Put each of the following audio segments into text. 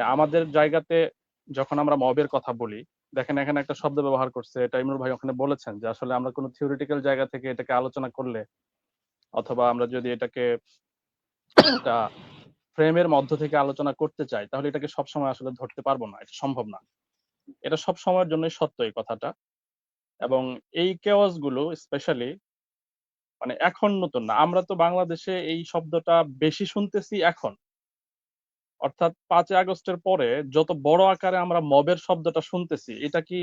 মানে আমাদের জায়গাতে যখন আমরা মবের কথা বলি, দেখেন এখানে একটা শব্দ ব্যবহার করছে, এটা ইমরুল ভাই ওখানে বলেছেন যে আসলে আমরা কোনো থিওরিটিক্যাল জায়গা থেকে এটাকে আলোচনা করলে অথবা আমরা যদি এটাকে একটা ফ্রেমের মধ্য থেকে আলোচনা করতে চাই, তাহলে এটাকে সবসময় আসলে ধরতে পারব না, এটা সম্ভব না। এটা সব সময়ের জন্যই সত্য এই কথাটা। এবং এই কেওয়াসগুলো স্পেশালি মানে এখন নতুন না, আমরা তো বাংলাদেশে এই শব্দটা বেশি শুনতেছি এখন। অর্থাৎ পাঁচই আগস্টের পরে যত বড় আকারে আমরা মবের শব্দটা শুনতেছি, এটা কি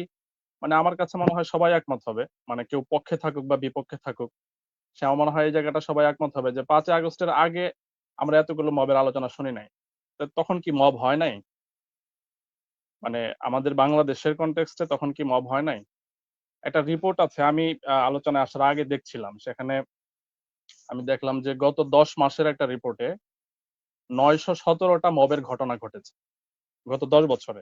মানে আমার কাছে মনে হয় সবাই একমত হবে। মানে কেউ পক্ষে থাকুক বা বিপক্ষে থাকুক সে আমার মনে হয় এই জায়গাটা সবাই একমত হবে যে পাঁচই আগস্টের আগে আমরা এতগুলো মবের আলোচনা শুনি নাই। তখন কি মব হয় নাই? মানে আমাদের বাংলাদেশের কনটেক্সটে তখন কি মব হয় নাই? একটা রিপোর্ট আছে, আমি আলোচনায় আসার আগে দেখছিলাম, সেখানে আমি দেখলাম যে গত দশ মাসের একটা রিপোর্টে নয়শো সতেরোটা মবের ঘটনা ঘটেছে। গত দশ বছরে।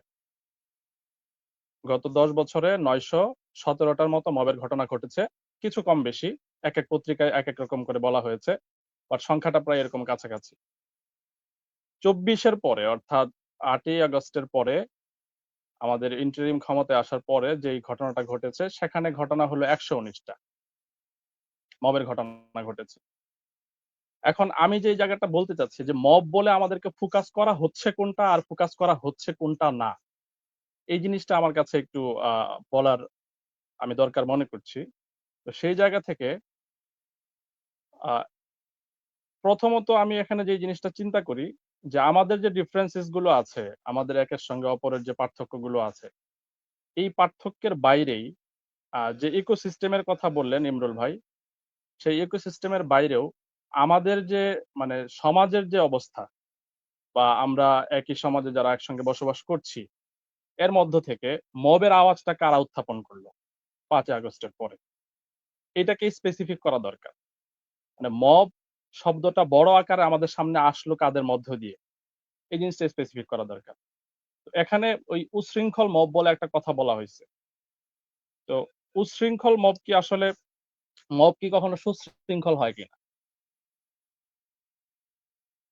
গত দশ বছরে নয়শো সতেরোটার মতো মবের ঘটনা ঘটেছে। কিছু কম বেশি, এক এক পত্রিকায় এক এক রকম করে বলা হয়েছে বাট সংখ্যাটা প্রায় এরকম কাছাকাছি। চব্বিশের পরে, অর্থাৎ আটই আগস্টের পরে, আমাদের ইন্টারিম ক্ষমতায় আসার পরে যে ঘটনাটা ঘটেছে, সেখানে ঘটনা হলো একশো উনিশটা মবের ঘটনা ঘটেছে। এখন আমি যে জায়গাটা বলতে চাচ্ছি যে মব বলে আমাদেরকে ফোকাস করা হচ্ছে কোনটা আর ফোকাস করা হচ্ছে কোনটা না, এই জিনিসটা আমার কাছে একটু বলার আমি দরকার মনে করছি। তো সেই জায়গা থেকে প্রথমত আমি এখানে যে জিনিসটা চিন্তা করি যে আমাদের যে ডিফারেন্সেসগুলো আছে, আমাদের একের সঙ্গে অপরের যে পার্থক্যগুলো আছে, এই পার্থক্যের বাইরেই যে ইকোসিস্টেমের কথা বললেন ইমরুল ভাই, সেই ইকোসিস্টেমের বাইরেও আমাদের যে মানে সমাজের যে অবস্থা বা আমরা একই সমাজে যারা একসঙ্গে বসবাস করছি, এর মধ্য থেকে মবের আওয়াজটা কারা উত্থাপন করল পাঁচই আগস্টের পরে? এটাকে স্পেসিফিক করা দরকার। মানে মব শব্দটা বড় আকারে আমাদের সামনে আসলো কাদের মধ্য দিয়ে? এই জিনিসটা স্পেসিফিক করা দরকার। এখানে ওই উশৃঙ্খল মব বলে একটা কথা বলা হয়েছে। তো উশৃঙ্খল মব কি আসলে, মব কি কখনো সুশৃঙ্খল হয় কিনা?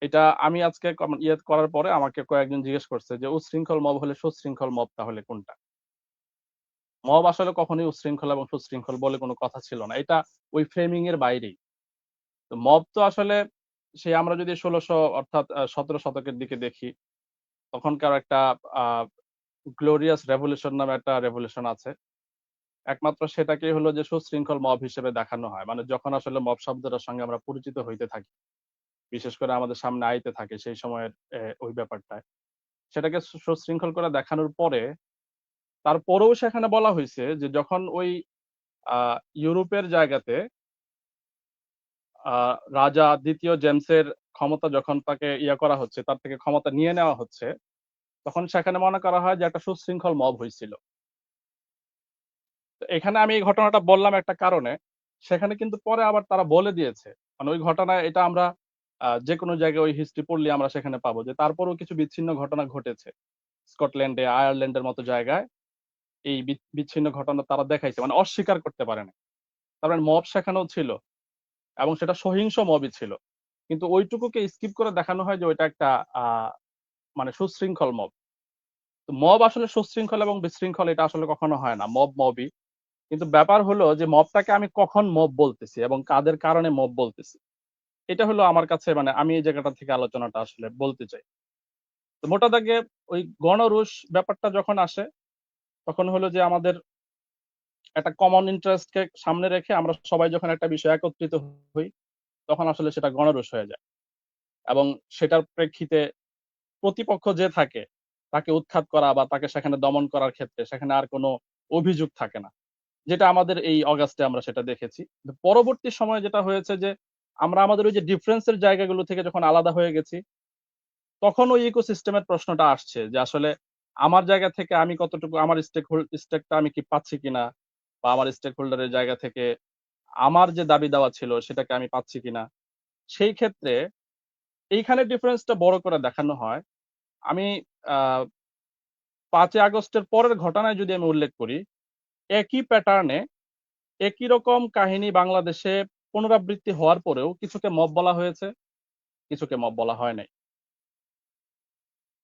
এটা আমি আজকে ইয়ে করার পরে আমাকে কয়েকজন জিজ্ঞেস করছে যে উশৃঙ্খল মব হলে সুশৃঙ্খল মব তাহলে কোনটা? মব আসলে কখনোই উশৃঙ্খল এবং সুশৃঙ্খল বলে কোনো কথা ছিল না। এটা ওই ফ্রেমিং এর বাইরেই। তো মব তো আসলে সে আমরা যদি ষোলোশো অর্থাৎ সতেরো শতকের দিকে দেখি, তখনকার একটা গ্লোরিয়াস রেভলিউশন নামে একটা রেভলিউশন আছে। একমাত্র সেটাকেই হলো যে সুশৃঙ্খল মব হিসেবে দেখানো হয়। মানে যখন আসলে মব শব্দটার সঙ্গে আমরা পরিচিত হইতে থাকি। বিশেষ করে আমাদের সামনে আইতে থাকে সেই সময়ের ওই ব্যাপারটায়। সেটাকে সুশৃঙ্খল করে দেখানোর পরে, তারপরেও সেখানে বলা হয়েছে যে যখন ওই ইউরোপের জায়গাতে রাজা দ্বিতীয় জেমসের ক্ষমতা যখন তাকে ইয়া করা হচ্ছে, তার থেকে ক্ষমতা নিয়ে নেওয়া হচ্ছে, তখন সেখানে মনে করা হয় যে একটা সুশৃঙ্খল মব হয়েছিল। এখানে আমি এই ঘটনাটা বললাম একটা কারণে, সেখানে কিন্তু পরে আবার তারা বলে দিয়েছে। মানে ওই ঘটনায় এটা আমরা যে কোনো জায়গায় ওই হিস্ট্রি পড়লে আমরা সেখানে পাবো যে তারপরেও কিছু বিচ্ছিন্ন ঘটনা ঘটেছে। স্কটল্যান্ডে, আয়ারল্যান্ডের মতো জায়গায় এই বিচ্ছিন্ন ঘটনা তারা দেখাইছে মানে অস্বীকার করতে পারে না তার মানে মব সেখানেও ছিল এবং সেটা সহিংস মবই ছিল। কিন্তু ওইটুকুকে স্কিপ করে দেখানো হয় যে ওইটা একটা মানে সুশৃঙ্খল মব। মব আসলে সুশৃঙ্খল এবং বিশৃঙ্খল এটা আসলে কখনো হয় না, মব মবই। কিন্তু ব্যাপার হলো যে মবটাকে আমি কখন মব বলতেছি এবং কাদের কারণে মব বলতেছি? এটা হলো আমার কাছে মানে আমি এই জায়গাটা থেকে আলোচনাটা আসলে বলতে চাই। তো মোটা দাগে ওই গণরুশ ব্যাপারটা যখন আসে, তখন হলো যে আমাদের একটা কমন ইন্টারেস্টকে সামনে রেখে আমরা সবাই যখন একটা বিষয় একত্রিত হই, তখন আসলে সেটা গণরুশ হয়ে যায়। এবং সেটার প্রেক্ষিতে প্রতিপক্ষ যে থাকে, তাকে উৎখাত করা বা তাকে সেখানে দমন করার ক্ষেত্রে সেখানে আর কোনো অভিযোগ থাকে না। যেটা আমাদের এই অগাস্টে আমরা সেটা দেখেছি। পরবর্তী সময়ে যেটা হয়েছে যে আমরা আমাদের ওই যে ডিফারেন্সের জায়গাগুলো থেকে যখন আলাদা হয়ে গেছি, তখন ওই ইকোসিস্টেমের প্রশ্নটা আসছে যে আসলে আমার জায়গা থেকে আমি কতটুকু, আমার স্টেক স্টেকটা আমি কি পাচ্ছি কিনা? বা আমার স্টেক হোল্ডারের জায়গা থেকে আমার যে দাবি দেওয়া ছিল সেটাকে আমি পাচ্ছি কিনা? সেই ক্ষেত্রে এইখানে ডিফারেন্সটা বড় করে দেখানো হয়। আমি পাঁচই আগস্টের পরের ঘটনায় যদি আমি উল্লেখ করি, একই প্যাটার্নে একই রকম কাহিনী বাংলাদেশে পুনরাবৃত্তি হওয়ার পরেও কিছুকে মব বলা হয়েছে, কিছুকে মব বলা হয় নাই।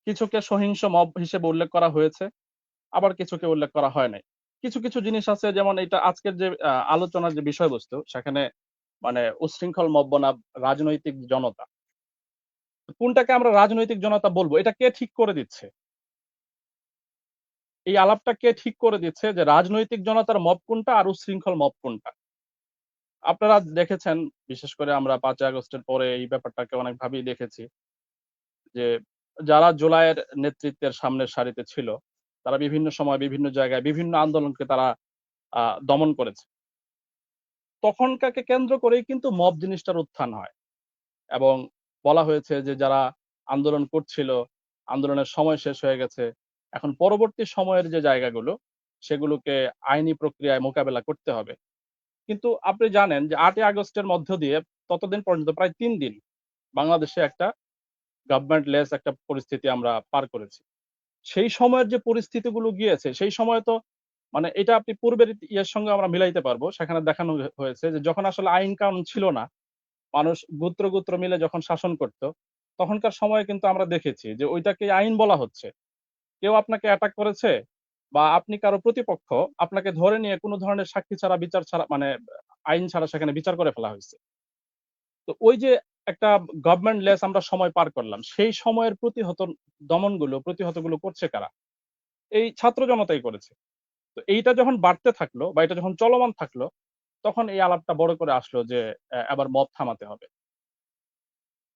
কিছুকে সহিংস মব হিসেবে উল্লেখ করা হয়েছে, আবার কিছুকে উল্লেখ করা হয় নাই। কিছু কিছু জিনিস আছে, যেমন এটা আজকের যে আলোচনার যে বিষয়বস্তু, সেখানে মানে উচ্ছৃঙ্খল মব বনাম রাজনৈতিক জনতা। কোনটাকে আমরা রাজনৈতিক জনতা বলব, এটা কে ঠিক করে দিচ্ছে? এই আলাপটা কে ঠিক করে দিচ্ছে যে রাজনৈতিক জনতার মব কোনটা আর উচ্ছৃঙ্খল মব কোনটা? আপনারা দেখেছেন, বিশেষ করে আমরা পাঁচই আগস্টের পরে এই ব্যাপারটাকে অনেকভাবেই দেখেছি যে, যারা জুলাইয়ের নেতৃত্বের সামনের সারিতে ছিল, তারা বিভিন্ন সময় বিভিন্ন জায়গায় বিভিন্ন আন্দোলনকে তারা দমন করেছে। তখনকাকে কেন্দ্র করেই কিন্তু মব জিনিসটার উত্থান হয় এবং বলা হয়েছে যে, যারা আন্দোলন করছিল, আন্দোলনের সময় শেষ হয়ে গেছে, এখন পরবর্তী সময়ের যে জায়গাগুলো, সেগুলোকে আইনি প্রক্রিয়ায় মোকাবেলা করতে হবে। কিন্তু আপনি জানেন যে আটই আগস্টের মধ্য দিয়ে ততদিন পর্যন্ত প্রায় তিন দিন বাংলাদেশে একটা গভর্নমেন্ট লেস একটা পরিস্থিতি আমরা পার করেছি। সেই সময়ের যে পরিস্থিতিগুলো গিয়েছে, সেই সময় তো মানে এটা আপনি পূর্বের ইয়ের সঙ্গে আমরা মিলাইতে পারব। সেখানে দেখানো হয়েছে যে যখন আসলে আইন কানুন ছিল না, মানুষ গোত্র গোত্র মিলে যখন শাসন করত, তখনকার সময়ে কিন্তু আমরা দেখেছি যে ওইটাকে আইন বলা হচ্ছে। কেউ আপনাকে অ্যাটাক করেছে বা আপনি কারও প্রতিপক্ষ আপনাকে ধরে নিয়ে কোনো ধরনের সাক্ষী ছাড়া বিচার ছাড়া মানে আইন ছাড়া সেখানে বিচার করে ফেলা হয়েছে। তো ওই যে একটা গভর্নমেন্ট লেস আমরা সময় পার করলাম সেই সময়ের প্রতিহত দমনগুলো প্রতিহতগুলো করছে কারা? এই ছাত্র জনতাই করেছে। তো এইটা যখন বাড়তে থাকল বা এটা যখন চলমান থাকল তখন এই আলাপটা বড় করে আসলো যে আহ, এবার মব থামাতে হবে।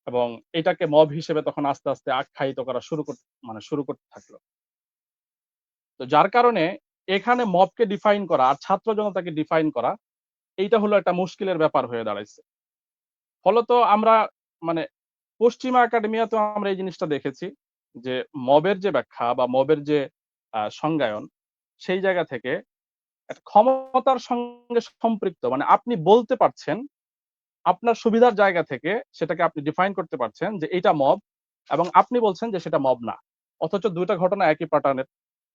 এবং এটাকে মব হিসেবে তখন আস্তে আস্তে আখ্যায়িত করা শুরু করতে মানে শুরু করতে থাকল। তো যার কারণে এখানে মবকে ডিফাইন করা আর ছাত্র জনতাকে ডিফাইন করা, এইটা হলো একটা মুশকিলের ব্যাপার হয়ে দাঁড়াইছে। ফলত আমরা মানে পশ্চিমা একাডেমিয়াতেও আমরা এই জিনিসটা দেখেছি যে মবের যে ব্যাখ্যা বা মবের যে সংজ্ঞায়ন, সেই জায়গা থেকে ক্ষমতার সঙ্গে সম্পৃক্ত মানে আপনি বলতে পারছেন, আপনার সুবিধার জায়গা থেকে সেটাকে আপনি ডিফাইন করতে পারছেন যে এটা মব এবং আপনি বলছেন যে সেটা মব না। অথচ দুইটা ঘটনা একই প্যাটার্নের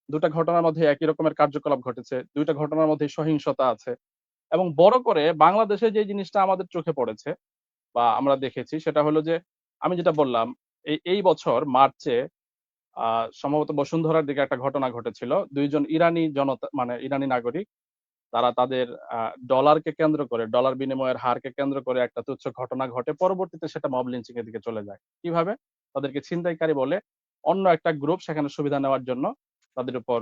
দুটা ঘটনার মধ্যে একই রকমের কার্যকলাপ ঘটেছে, দুইটা ঘটনার মধ্যে সহিংসতা আছে এবং বড় করে বাংলাদেশে যে জিনিসটা আমাদের চোখে পড়েছে বা আমরা দেখেছি সেটা হলো যে, আমি যেটা বললাম, এই এই বছর মার্চে সম্ভবত বসুন্ধরার দিকে একটা ঘটনা ঘটেছিল। দুইজন ইরানি জনতা মানে ইরানি নাগরিক, তারা তাদের ডলারকে কেন্দ্র করে, ডলার বিনিময়ের হারকে কেন্দ্র করে একটা তুচ্ছ ঘটনা ঘটে। পরবর্তীতে সেটা মব লিঞ্চিং এর দিকে চলে যায়। কীভাবে? তাদেরকে ছিনতাইকারী বলে অন্য একটা গ্রুপ সেখানে সুবিধা নেওয়ার জন্য তাদের উপর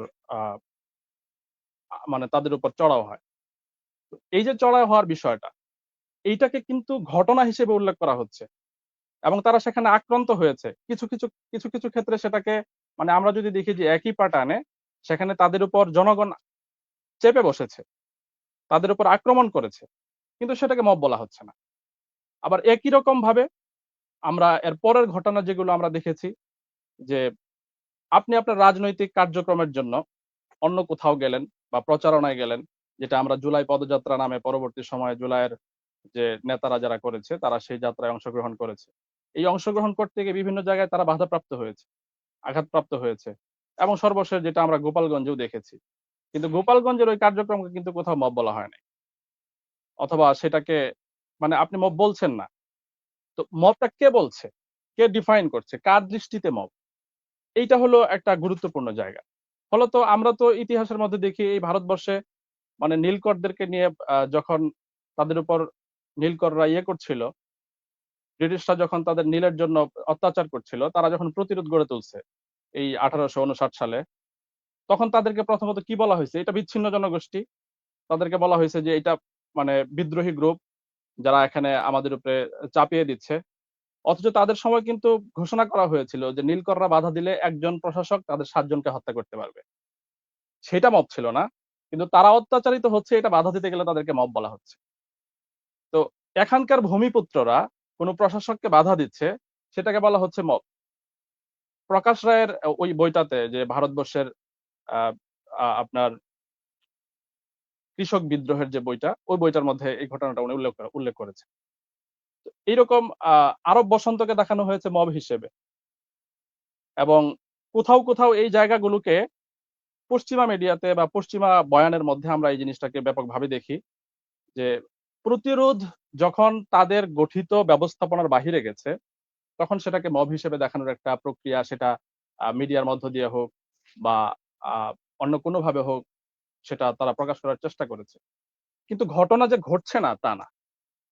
মানে তাদের উপর চড়াও হয়। এই যে চড়াও হওয়ার বিষয়টা, এইটাকে কিন্তু ঘটনা হিসেবে উল্লেখ করা হচ্ছে। এবং তারা সেখানে আক্রান্ত হয়েছে। কিছু কিছু কিছু কিছু ক্ষেত্রে সেটাকে মানে আমরা যদি দেখি যে একই প্যাটার্নে সেখানে তাদের উপর জনগণ চেপে বসেছে, তাদের উপর আক্রমণ করেছে, কিন্তু সেটাকে মব বলা হচ্ছে না। আবার একই রকম ভাবে আমরা এর পরের ঘটনা যেগুলো আমরা দেখেছি, যে আপনি আপনার রাজনৈতিক কার্যক্রমের জন্য অন্য কোথাও গেলেন বা প্রচারণায় গেলেন, যেটা আমরা জুলাই পদযাত্রা নামে পরবর্তী সময়ে জুলাইয়ের যে নেতারা যারা করেছে, তারা সেই যাত্রায় অংশগ্রহণ করেছে। এই অংশগ্রহণ করতে গিয়ে বিভিন্ন জায়গায় তারা বাধাপ্রাপ্ত হয়েছে, আঘাতপ্রাপ্ত হয়েছে, এবং সর্বশেষ যেটা আমরা গোপালগঞ্জেও দেখেছি। কিন্তু গোপালগঞ্জের ওই কার্যক্রমকে কিন্তু কোথাও মব বলা হয় নাই। অথবা সেটাকে মানে আপনি মব বলছেন না। তো মবটা কে বলছে? কে ডিফাইন করছে? কার দৃষ্টিতে মব? এইটা হলো একটা গুরুত্বপূর্ণ জায়গা। ফলত আমরা তো ইতিহাসের মধ্যে দেখি, এই ভারতবর্ষে মানে নীলকরদেরকে নিয়ে যখন তাদের উপর নীলকররা ইয়ে করছিল, ব্রিটিশরা যখন তাদের নীলের জন্য অত্যাচার করছিল, তারা যখন প্রতিরোধ গড়ে তুলছে, এই আঠারোশো উনষাট সালে, তখন তাদেরকে প্রথমত কি বলা হয়েছে? এটা বিচ্ছিন্ন জনগোষ্ঠী। তাদেরকে বলা হয়েছে যে এটা মানে বিদ্রোহী গ্রুপ যারা এখানে আমাদের উপরে চাপিয়ে দিচ্ছে। অথচ তাদের সময় কিন্তু ঘোষণা করা হয়েছিল যে নীলকররা বাধা দিলে একজন প্রশাসক তাদের সাতজনকে হত্যা করতে পারবে। সেটা মব ছিল না, কিন্তু তারা অত্যাচারিত হচ্ছে, এটা বাধা দিতে গেলে তাদেরকে মব বলা হচ্ছে। তো এখানকার ভূমিপুত্ররা কোনো প্রশাসককে বাধা দিচ্ছে, সেটাকে বলা হচ্ছে মব প্রকাশ রায়ের ওই বইটাতে যে ভারতবর্ষের আপনার কৃষক বিদ্রোহের যে বইটা, ওই বইটার মধ্যে এই ঘটনাটা উনি উল্লেখ উল্লেখ করেছে এইরকম আরব বসন্তকে দেখানো হয়েছে মব হিসেবে। এবং কোথাও কোথাও এই জায়গাগুলোকে পশ্চিমা মিডিয়াতে বা পশ্চিমা বয়ানের মধ্যে আমরা এই জিনিসটাকে ব্যাপকভাবে দেখি যে, প্রতিরোধ যখন তাদের গঠিত ব্যবস্থাপনার বাহিরে গেছে, তখন সেটাকে মব হিসেবে দেখানোর একটা প্রক্রিয়া সেটা মিডিয়ার মধ্য দিয়ে হোক বা অন্য কোনোভাবে হোক সেটা তারা প্রকাশ করার চেষ্টা করেছে। কিন্তু ঘটনা যে ঘটছে না, তা না।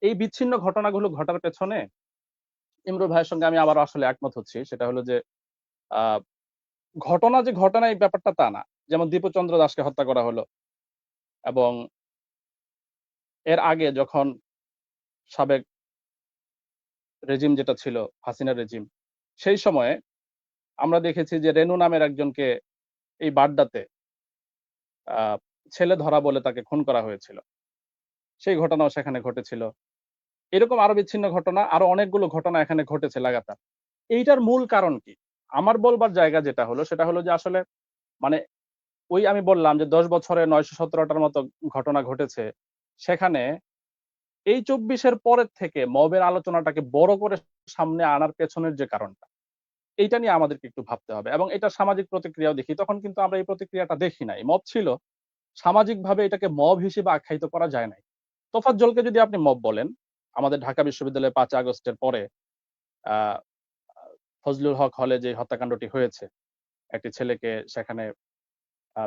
এই বিচ্ছিন্ন ঘটনাগুলো ঘটার পেছনে ইমরুল ভাইয়ের সঙ্গে আমি আবার আসলে একমত হচ্ছি। সেটা হলো যে ঘটনা যে ঘটনা, এই ব্যাপারটা তা না। যেমন দীপচন্দ্র দাসকে হত্যা করা হলো এবং এর আগে যখন সাবেক রেজিম যেটা ছিল হাসিনা রেজিম, সেই সময়ে আমরা দেখেছি যে রেনু নামের একজনকে এই বাড্ডাতে ছেলে ধরা বলে তাকে খুন করা হয়েছিল। সেই ঘটনাও সেখানে ঘটেছিল। এরকম আরও বিচ্ছিন্ন ঘটনা, আরও অনেকগুলো ঘটনা এখানে ঘটেছে লাগাতার। এইটার মূল কারণ কি? আমার বলবার জায়গা যেটা হলো, সেটা হলো যে আসলে মানে ওই আমি বললাম যে দশ বছরে নয়শো সতেরোটার মতো ঘটনা ঘটেছে, সেখানে এই চব্বিশের পরের থেকে মবের আলোচনাটাকে বড় করে সামনে আনার পেছনের যে কারণটা, এইটা নিয়ে আমাদেরকে একটু ভাবতে হবে। এবং এটা সামাজিক প্রতিক্রিয়াও দেখি, তখন কিন্তু আমরা এই প্রতিক্রিয়াটা দেখি নাই। মব ছিল, সামাজিকভাবে এটাকে মব হিসেবে আখ্যায়িত করা যায় নাই। তোফাজ্জলকে যদি আপনি মব বলেন আমাদের ঢাকা বিশ্ববিদ্যালয়ে পাঁচ আগস্টের পরে ফজলুল হক হলে যে হত্যাকাণ্ডটি হয়েছে, একটি ছেলেকে সেখানে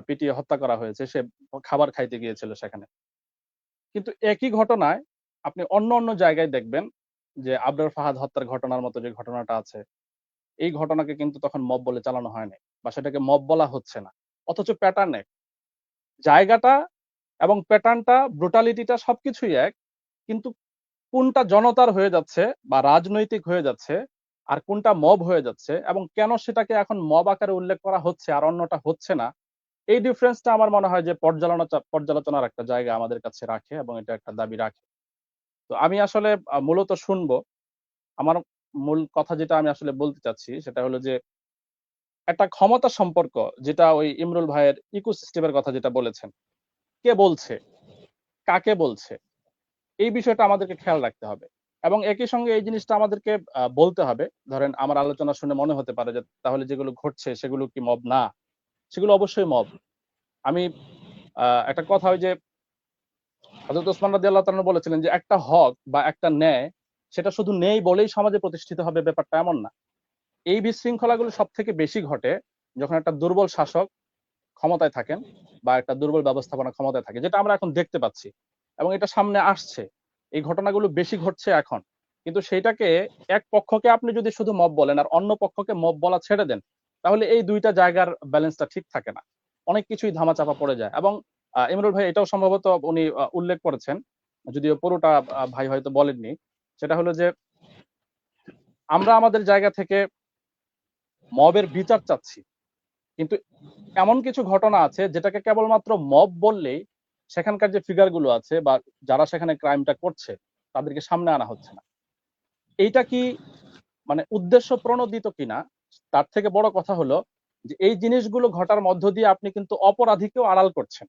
পিটিয়ে হত্যা করা হয়েছে, সে খাবার খাইতে গিয়েছিল সেখানে। কিন্তু একই ঘটনায় আপনি অন্য অন্য জায়গায় দেখবেন যে আবরার ফাহাদ হত্যার ঘটনার মতো যে ঘটনাটা আছে, এই ঘটনাকে কিন্তু তখন মব বলে চালানো হয়নি বা সেটাকে মব বলা হচ্ছে না। অথচ প্যাটার্ন এক। জায়গাটা এবং প্যাটার্নটা ব্রুটালিটিটা সবকিছুই এক, কিন্তু কোনটা জনতার হয়ে যাচ্ছে বা রাজনৈতিক হয়ে যাচ্ছে আর কোনটা মব হয়ে যাচ্ছে এবং কেন সেটাকে এখন মব আকারে উল্লেখ করা হচ্ছে আর অন্যটা হচ্ছে না, এই ডিফারেন্সটা আমার মনে হয় যে পর্যালোচনা, পর্যালোচনার একটা জায়গা আমাদের কাছে রাখে এবং এটা একটা দাবি রাখে। তো আমি আসলে মূলত শুনব। আমার মূল কথা যেটা আমি আসলে বলতে চাচ্ছি সেটা হলো যে, একটা ক্ষমতা সম্পর্ক যেটা ওই ইমরুল ভাইয়ের ইকোসিস্টেমের কথা যেটা বলেছেন, কে বলছে? কাকে বলছে? এই বিষয়টা আমাদেরকে খেয়াল রাখতে হবে। এবং একই সঙ্গে এই জিনিসটা আমাদেরকে বলতে হবে। ধরেন আমার আলোচনা শুনে মনে হতে পারে যে, তাহলে যেগুলো ঘটছে সেগুলো কি মব না, সেগুলো অবশ্যই মব আমি একটা কথা ওই যে হজরত ওসমান রাজি আল্লাহ বলেছিলেন যে, একটা হক বা একটা ন্যায়, সেটা শুধু নেই বলেই সমাজে প্রতিষ্ঠিত হবে ব্যাপারটা এমন না। এই বিশৃঙ্খলাগুলো সব থেকে বেশি ঘটে যখন একটা দুর্বল শাসক ক্ষমতায় থাকেন বা একটা দুর্বল ব্যবস্থাপনা ক্ষমতায় থাকে, যেটা আমরা এখন দেখতে পাচ্ছি। এবং এটা সামনে আসছে। এই ঘটনাগুলো বেশি ঘটছে এখন। কিন্তু সেইটাকে এক পক্ষকে আপনি যদি শুধু মব বলেন আর অন্য পক্ষকে মব বলা ছেড়ে দেন, তাহলে এই দুইটা জায়গার ব্যালেন্সটা ঠিক থাকে না। অনেক কিছুই ধামাচাপা পড়ে যায়। এবং ইমরুল ভাই, এটাও সম্ভবত উনি উল্লেখ করেছেন, যদিও পুরোটা ভাই হয়তো বলেননি। সেটা হলো যে, আমরা আমাদের জায়গা থেকে মবের বিচার চাচ্ছি। কিন্তু এমন কিছু ঘটনা আছে যেটাকে কেবলমাত্র মব বললেই সেখানকার যে ফিগারগুলো আছে বা যারা সেখানে ক্রাইমটা করছে, তাদেরকে সামনে আনা হচ্ছে না। এইটা কি মানে উদ্দেশ্য প্রণোদিত কিনা? তার থেকে বড় কথা হলো যে এই জিনিসগুলো ঘটার মধ্য দিয়ে আপনি কিন্তু অপরাধীকেও আড়াল করছেন।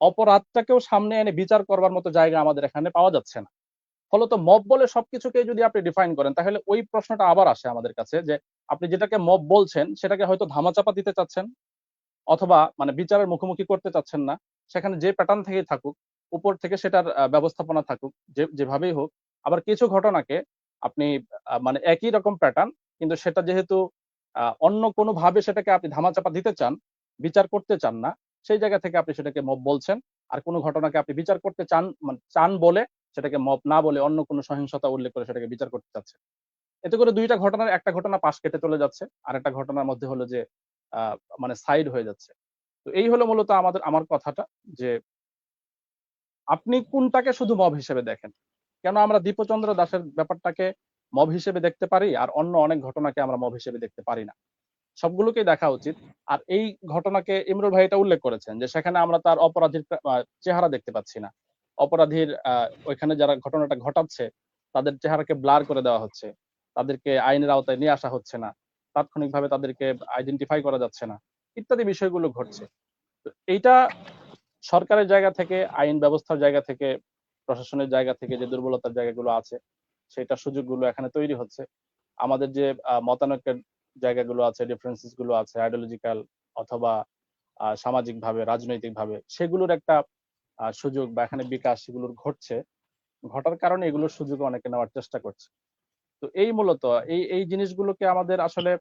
অপরাধটাকেও সামনে এনে বিচার করবার মতো জায়গা আমাদের এখানে পাওয়া যাচ্ছে না। ফলত মব বলে সবকিছুকে যদি আপনি ডিফাইন করেন, তাহলে ওই প্রশ্নটা আবার আসে আমাদের কাছে যে আপনি যেটাকে মব বলছেন, সেটাকে হয়তো ধামাচাপা দিতে চাচ্ছেন, অথবা মানে বিচারের মুখোমুখি করতে চাচ্ছেন না। সেখানে যে প্যাটার্ন থেকে থাকুক, উপর থেকে সেটার ব্যবস্থাপনা থাকুক যেভাবেই হোক, আবার কিছু ঘটনাকে আপনি মানে একই রকম প্যাটার্ন কিন্তু সেটা যেহেতু অন্য কোনো ভাবে সেটাকে আপনি ধামাচাপা দিতে চান, বিচার করতে চান না, সেই জায়গা থেকে আপনি সেটাকে মব বলছেন, আর কোনো ঘটনাকে আপনি বিচার করতে চান মানে চান বলে সেটাকে মব না বলে অন্য কোনো সহিংসতা উল্লেখ করে সেটাকে বিচার করতে চাচ্ছেন। এতে করে দুইটা ঘটনার, একটা ঘটনা পাশ কেটে চলে যাচ্ছে আর একটা ঘটনার মধ্যে হলো যে মানে সাইড হয়ে যাচ্ছে। তো এই হলো মূলত আমাদের, আমার কথাটা যে আপনি কোনটাকে শুধু মব হিসেবে দেখেন? কেন আমরা দীপচন্দ্র দাসের ব্যাপারটাকে মব হিসেবে দেখতে পারি আর অন্য অনেক ঘটনাকে আমরা মব হিসেবে দেখতে পারি না? সবগুলোকেই দেখা উচিত। আর এই ঘটনাকে ইমরুল ভাই এটা উল্লেখ করেছেন যে সেখানে আমরা তার অপরাধীর চেহারা দেখতে পাচ্ছি না। অপরাধীর ওইখানে যারা ঘটনাটা ঘটাচ্ছে তাদের চেহারাকে ব্লার করে দেওয়া হচ্ছে। তাদেরকে আইনের আওতায় নিয়ে আসা হচ্ছে না। তাৎক্ষণিকভাবে তাদেরকে আইডেন্টিফাই করা যাচ্ছে না। ইত্যাদি বিষয়গুলো ঘটছে। তো এইটা সরকারের জায়গা থেকে, আইন ব্যবস্থার জায়গা থেকে, প্রশাসনের জায়গা থেকে যে দুর্বলতার জায়গাগুলো আছে সেটা সুযোগগুলো এখানে তৈরি হচ্ছে। আমাদের যে মতানৈক্যের জায়গাগুলো আছে ডিফারেন্সেসগুলো আছে আইডিওলজিক্যাল অথবা সামাজিক ভাবে রাজনৈতিক ভাবে সেগুলোর একটা সুযোগ বা এখানে বিকাশ সেগুলোর ঘটছে। ঘটার কারণে এগুলোর সুযোগ অনেকে নেওয়ার চেষ্টা করছে। তো এই মূলত, এই এই জিনিসগুলোকে আমাদের আসলে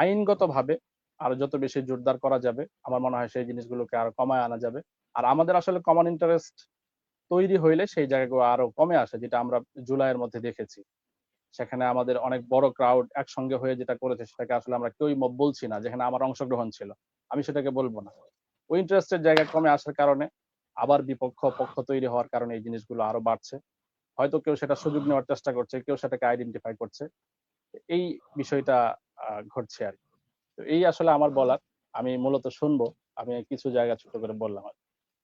আইনগতভাবে আরও যত বেশি জোরদার করা যাবে, আমার মনে হয় সেই জিনিসগুলোকে আরও কমায় আনা যাবে। আর আমাদের আসলে কমন ইন্টারেস্ট তৈরি হইলে সেই জায়গাগুলো আরও কমে আসে, যেটা আমরা জুলাইয়ের মধ্যে দেখেছি। সেখানে আমাদের অনেক বড় ক্রাউড একসঙ্গে হয়ে যেটা করেছে, সেটাকে আসলে আমরা কেউই বলছি না, যেখানে আমার অংশগ্রহণ ছিল। আমি সেটাকে বলব না। ওই ইন্টারেস্টের জায়গা কমে আসার কারণে আবার বিপক্ষ পক্ষ তৈরি হওয়ার কারণে এই জিনিসগুলো আরও বাড়ছে। হয়তো কেউ সেটা সুযোগ নেওয়ার চেষ্টা করছে, কেউ সেটাকে আইডেন্টিফাই করছে। এই বিষয়টা ঘটছে আর কি। তো এই আসলে আমার বলার আমি মূলত শুনব আমি কিছু জায়গা ছোট করে বললাম আর।